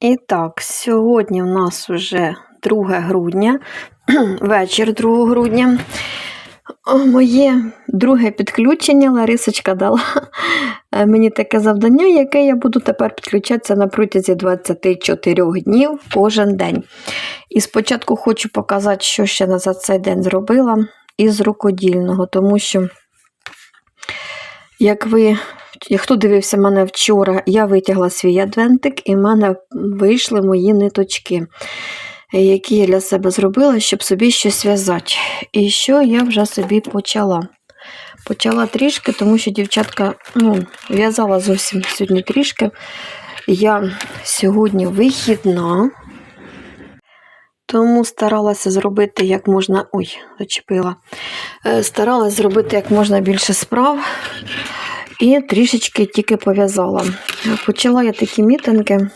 І так, сьогодні в нас вже 2 грудня, вечір 2 грудня. Моє друге підключення Ларисочка дала мені таке завдання, яке я буду тепер підключатися на протязі 24 днів кожен день. І спочатку хочу показати, що ще за цей день зробила із рукодільного, тому що, як ви Хто дивився мене вчора, я витягла свій адвентик і в мене вийшли мої ниточки, які я для себе зробила, щоб собі щось в'язати. І що я вже собі почала? Почала трішки, тому що дівчатка ну, в'язала зовсім сьогодні трішки. Я сьогодні вихідна, тому старалася зробити як можна. Ой, зачепила. Е, Старалася зробити як можна більше справ. І трішечки тільки пов'язала. Почала я такі мітинги.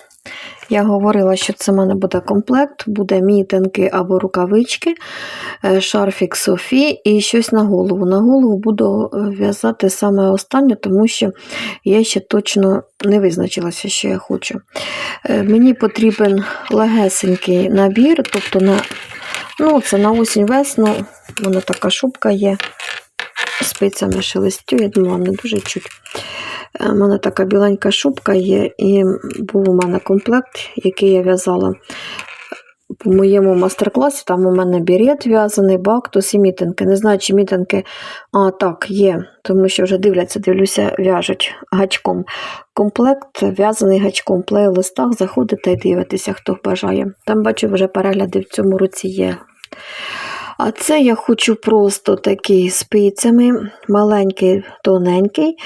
Я говорила, що це в мене буде комплект, буде мітинги або рукавички, е, шарфік Софі і щось на голову. На голову буду е, в'язати саме останнє, тому що я ще точно не визначилася, що я хочу. Е, Мені потрібен легесенький набір, тобто на, ну, це на осінь весну, у мене така шубка є спицями шелестю, я думала, не дуже чуть. У мене така біленька шубка є, і був у мене комплект, який я в'язала по моєму мастер-класі. Там у мене бірет в'язаний, бактус і мітинки. Не знаю, чи мітинки, а так, є, тому що вже дивляться, дивлюся, в'яжуть гачком. Комплект в'язаний гачком в плейлистах, заходите і дивитеся, хто бажає. Там бачу, вже перегляди в цьому році є. А це я хочу просто такий спицями, маленький, тоненький.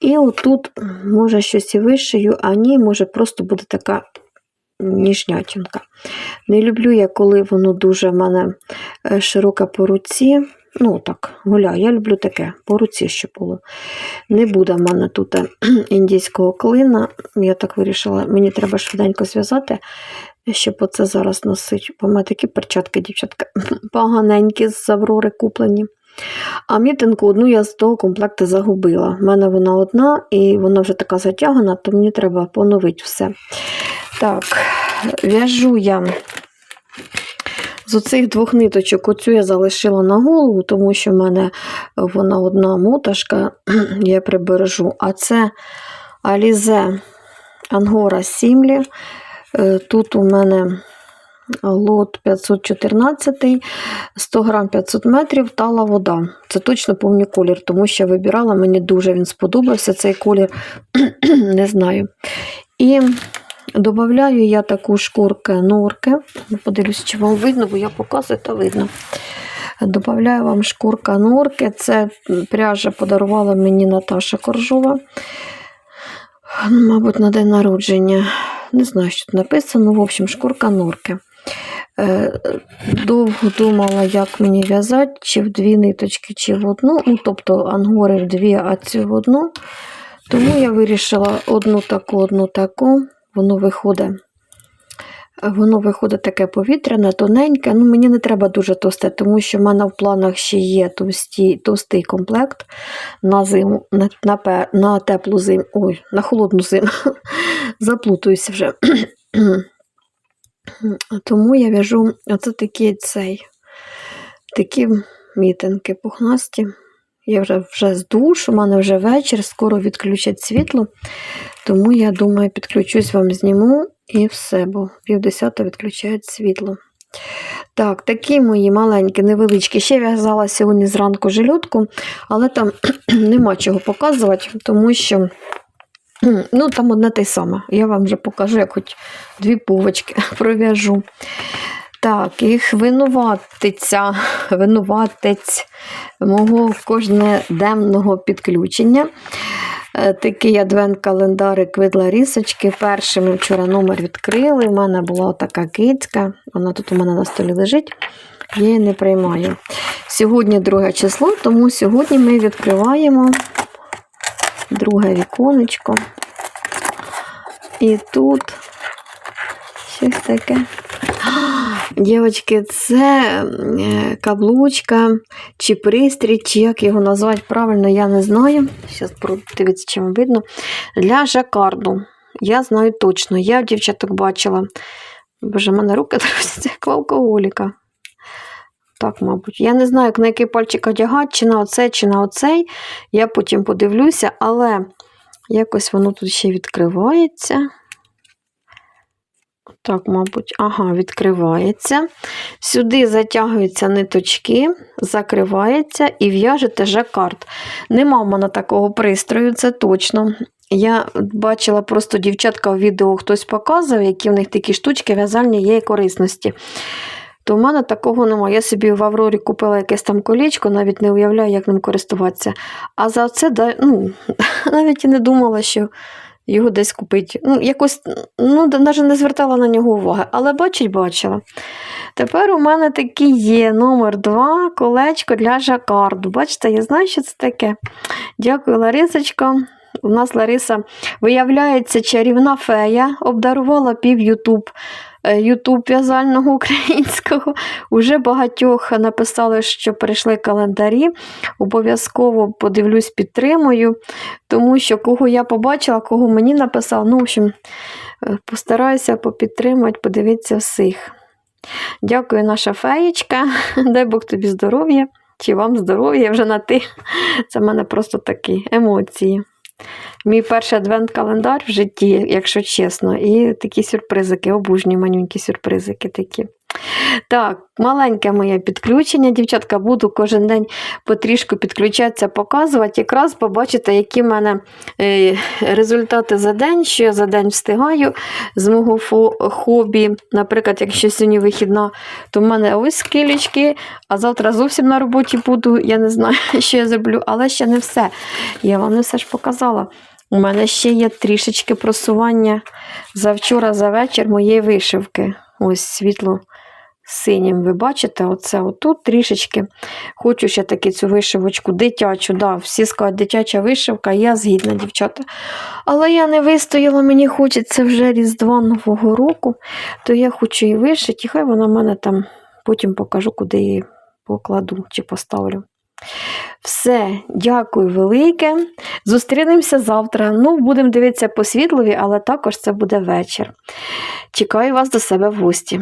І отут, може, щось і вишию, а ні, може, просто буде така ніжнятінка. Не люблю я, коли воно дуже в мене е, широке по руці. Ну, так, гуляю, я люблю таке, по руці щоб було. Не буде в мене тут е, індійського клина. Я так вирішила, мені треба швиденько зв'язати щоб оце зараз носить. Бо в мене такі перчатки, дівчатка, поганенькі з Аврори куплені. А мітинку одну я з того комплекту загубила. У мене вона одна, і вона вже така затягана, то мені треба поновити все. Так, в'яжу я з оцих двох ниточок, оцю я залишила на голову, тому що в мене вона одна моташка, я прибережу. А це Alize Angora Сімлі. Е, тут у мене лот 514, 100 грам 500 метрів, тала вода. Це точно повний колір, тому що я вибирала, мені дуже він сподобався цей колір, не знаю. І додаю я таку шкурку норки. Подивлюсь, чи вам видно, бо я показую, то видно. Добавляю вам шкурка норки. Це пряжа подарувала мені Наташа Коржова. Мабуть, на день народження не знаю, що тут написано, в общем, шкурка норки. Е, довго думала, як мені в'язати, чи в дві ниточки, чи в одну. Ну, тобто ангори в дві, а цю в одну. Тому я вирішила одну таку, одну таку. Воно виходить. Воно виходить таке повітряне, тоненьке. Ну, Мені не треба дуже товсте, тому що в мене в планах ще є товсті, товстий комплект на зиму, на на, на теплу зиму, ой, на холодну зиму. Заплутуюся вже. Тому я в'яжу оце такі цей, такі мітинки пухнасті. Я вже вже з душ, у мене вже вечір, скоро відключать світло. Тому я думаю, підключусь вам зніму і все, бо півдесята відключають світло. Так, такі мої маленькі, невеличкі. Ще в'язала сьогодні зранку жилютку, але там нема чого показувати, тому що ну, там одне те саме. Я вам вже покажу, як хоч дві пувочки пров'яжу. Так, їх винуватиця, винуватець мого кожноденного підключення. Е, такий адвент-календарик від Ларісочки. Перший ми вчора номер відкрили. У мене була така кицька, вона тут у мене на столі лежить, я її не приймаю. Сьогодні друге число, тому сьогодні ми відкриваємо друге віконечко. І тут щось таке. Дівчатки, це е, каблучка чи пристрій, чи як його назвати правильно, я не знаю. Зараз дивіться, чим видно. Для жакарду. Я знаю точно. Я дівчаток бачила. Боже, в мене руки трусяться, як в алкоголіка. Так, мабуть. Я не знаю, як на який пальчик одягати, чи на оцей, чи на оцей. Я потім подивлюся, але якось воно тут ще відкривається. Так, мабуть, ага, відкривається. Сюди затягуються ниточки, закривається і в'яжете жакард. Нема в мене такого пристрою, це точно. Я бачила просто дівчатка в відео, хтось показував, які в них такі штучки в'язальні є і корисності. То в мене такого немає. Я собі в Аврорі купила якесь там колічко, навіть не уявляю, як ним користуватися. А за це ну, навіть і не думала, що його десь купити. Ну, якось, ну, навіть не звертала на нього уваги, але бачить, бачила. Тепер у мене такий є номер 2 колечко для жакарду. Бачите, я знаю, що це таке. Дякую, Ларисочка. У нас Лариса, виявляється, чарівна фея, обдарувала пів Ютуб. Е, Ютуб в'язального українського. Уже багатьох написали, що прийшли календарі. Обов'язково подивлюсь, підтримую, тому що кого я побачила, кого мені написали, ну, в общем, е, постараюся попідтримати, подивитися всіх. Дякую, наша феєчка. Дай Бог тобі здоров'я. Чи вам здоров'я вже на ти. Це в мене просто такі емоції. Мій перший адвент-календар в житті, якщо чесно, і такі сюрпризики, обужні манюнькі сюрпризики такі. Так, маленьке моє підключення, дівчатка, буду кожен день потрішку підключатися, показувати. Якраз побачите, які в мене е, результати за день, що я за день встигаю з мого хобі. Наприклад, якщо сьогодні вихідна, то в мене ось скілечки, а завтра зовсім на роботі буду. Я не знаю, що я зроблю, але ще не все. Я вам не все ж показала. У мене ще є трішечки просування за вчора, за вечір моєї вишивки. Ось світло синім. Ви бачите, оце отут трішечки. Хочу ще таки цю вишивочку дитячу. Да, всі скажуть, дитяча вишивка, я згідна, дівчата. Але я не вистояла, мені хочеться вже Різдва Нового року, то я хочу її вишити, і хай вона в мене там потім покажу, куди її покладу чи поставлю. Все, дякую велике. Зустрінемося завтра. Ну, будемо дивитися по світлові, але також це буде вечір. Чекаю вас до себе в гості.